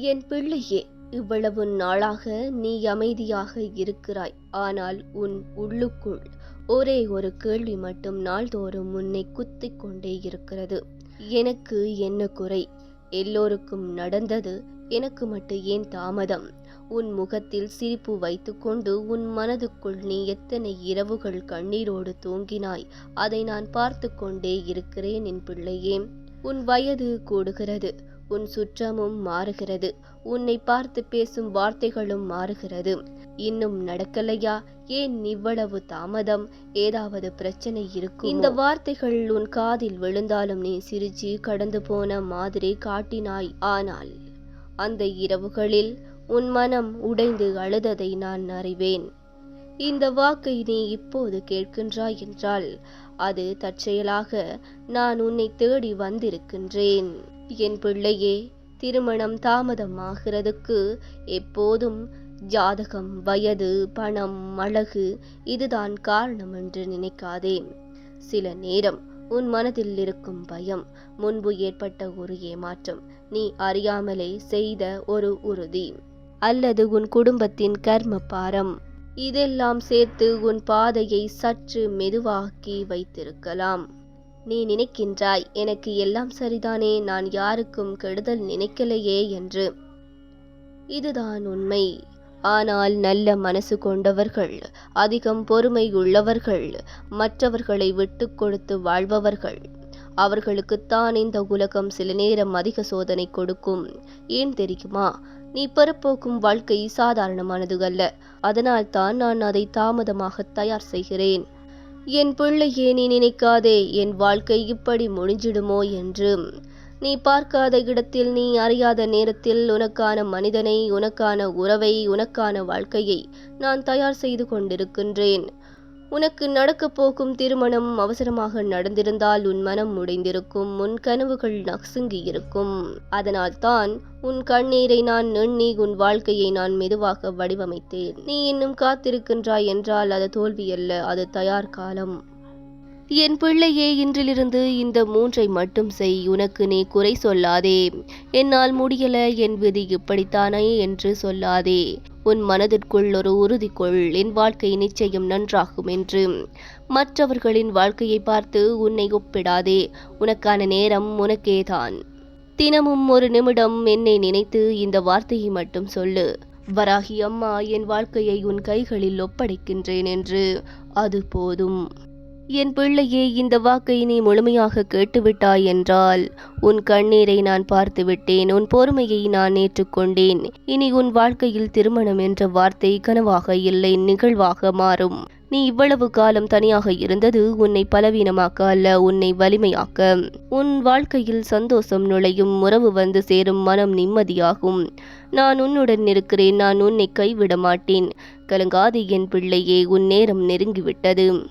என் பிள்ளையே இவ்வளவு நாளாக நீ அமைதியாக இருக்கிறாய். ஆனால் உன் உள்ளுக்குள் ஒரே ஒரு கேள்வி மட்டும் நாள்தோறும் உன்னை குத்திக் கொண்டே இருக்கிறது. எனக்கு என்ன குறை? எல்லோருக்கும் நடந்தது. எனக்கு மட்டும் ஏன் தாமதம்? உன் முகத்தில் சிரிப்பு வைத்துக்கொண்டு உன் மனதுக்குள் நீ எத்தனை இரவுகள் கண்ணீரோடு தூங்கினாய்? அதை நான் பார்த்து கொண்டே இருக்கிறேன் என் பிள்ளையே. உன் வயது கூடுகிறது. உன் சுற்றமும் மாறுகிறது. உன்னை பார்த்து பேசும் வார்த்தைகளும் மாறுகிறது. இன்னும் நடக்கலையா? ஏன் இவ்வளவு தாமதம்? ஏதாவது பிரச்சனை இருக்கும்? இந்த வார்த்தைகள் உன் காதில் விழுந்தாலும் நீ சிரிச்சு கடந்து போன மாதிரி காட்டினாய். ஆனால் அந்த இரவுகளில் உன் மனம் உடைந்து அழுததை நான் அறிவேன். இந்த வாக்கை நீ இப்போது கேட்கின்றாய் என்றால் அது தற்செயலாக நான் உன்னை தேடி வந்திருக்கின்றேன். என் பிள்ளையே திருமணம் தாமதமாகிறதுக்கு எப்போதும் ஜாதகம் வயது பணம் அழகு இதுதான் காரணம் என்று நினைக்காதே. சில நேரம் உன் மனதில் இருக்கும் பயம் முன்பு ஏற்பட்ட ஒரு ஏமாற்றம் நீ அறியாமலே செய்த ஒரு உறுதி. அல்லது உன் குடும்பத்தின் கர்ம பாரம் இதெல்லாம் சேர்த்து உன் பாதையை சற்று மெதுவாக்கி வைத்திருக்கலாம். நீ நினைக்கின்றாய் எனக்கு எல்லாம் சரிதானே நான் யாருக்கும் கெடுதல் நினைக்கலையே என்று. இதுதான் உண்மை. ஆனால் நல்ல மனசு கொண்டவர்கள் அதிகம் பொறுமை உள்ளவர்கள் மற்றவர்களை விட்டு கொடுத்து வாழ்பவர்கள் அவர்களுக்குத்தான் இந்த உலகம் சில நேரம் அதிக சோதனை கொடுக்கும். ஏன் தெரியுமா? நீ பெறப்போக்கும் வாழ்க்கை சாதாரணமானது அல்ல அதனால் தான் நான் அதை தாமதமாக தயார் செய்கிறேன். என் பிள்ளையே நீ நினைக்காதே என் வாழ்க்கை இப்படி முடிஞ்சிடுமோ என்று. நீ பார்க்காத இடத்தில் நீ அறியாத நேரத்தில் உனக்கான மனிதனை உனக்கான உறவை உனக்கான வாழ்க்கையை நான் தயார் செய்து கொண்டிருக்கின்றேன். உனக்கு நடக்கப் போகும் திருமணம் அவசரமாக நடந்திருந்தால் உன் மனம் உடைந்திருக்கும் உன் கனவுகள் நசுங்கி இருக்கும். அதனால் தான் உன் கண்ணீரை நான் எண்ணி உன் வாழ்க்கையை நான் மெதுவாக வடிவமைத்தேன். நீ இன்னும் காத்திருக்கின்றாய் என்றால் அது தோல்வியல்ல அது தயார் காலம். என் பிள்ளையே இன்றிலிருந்து இந்த மூன்றை மட்டும் செய் உனக்கு நீ குறை சொல்லாதே. என்னால் முடியல என் விதி இப்படித்தானே என்று சொல்லாதே. உன் மனதிற்குள் ஒரு உறுதி கொள் என் வாழ்க்கை நிச்சயம் நன்றாகும் என்று. மற்றவர்களின் வாழ்க்கையை பார்த்து உன்னை ஒப்பிடாதே உனக்கான நேரம் உனக்கேதான். தினமும் ஒரு நிமிடம் என்னை நினைத்து இந்த வார்த்தையை மட்டும் சொல்லு. வராகி அம்மா என் வாழ்க்கையை உன் கைகளில் ஒப்படைக்கின்றேன் என்று. அது போதும். என் பிள்ளையே இந்த வாக்கை நீ முழுமையாக கேட்டுவிட்டாய் என்றால் உன் கண்ணீரை நான் பார்த்து விட்டேன் உன் பொறுமையை நான் ஏற்றுக்கொண்டேன். இனி உன் வாழ்க்கையில் திருமணம் என்ற வார்த்தை கனவாக இல்லை நிகழ்வாக மாறும். நீ இவ்வளவு காலம் தனியாக இருந்தது உன்னை பலவீனமாக்க அல்ல உன்னை வலிமையாக்க. உன் வாழ்க்கையில் சந்தோஷம் நுழையும் உறவு வந்து சேரும் மனம் நிம்மதியாகும். நான் உன்னுடன் இருக்கிறேன் நான் உன்னை கைவிட மாட்டேன். கலங்காது என் பிள்ளையே உன் நேரம் நெருங்கிவிட்டது.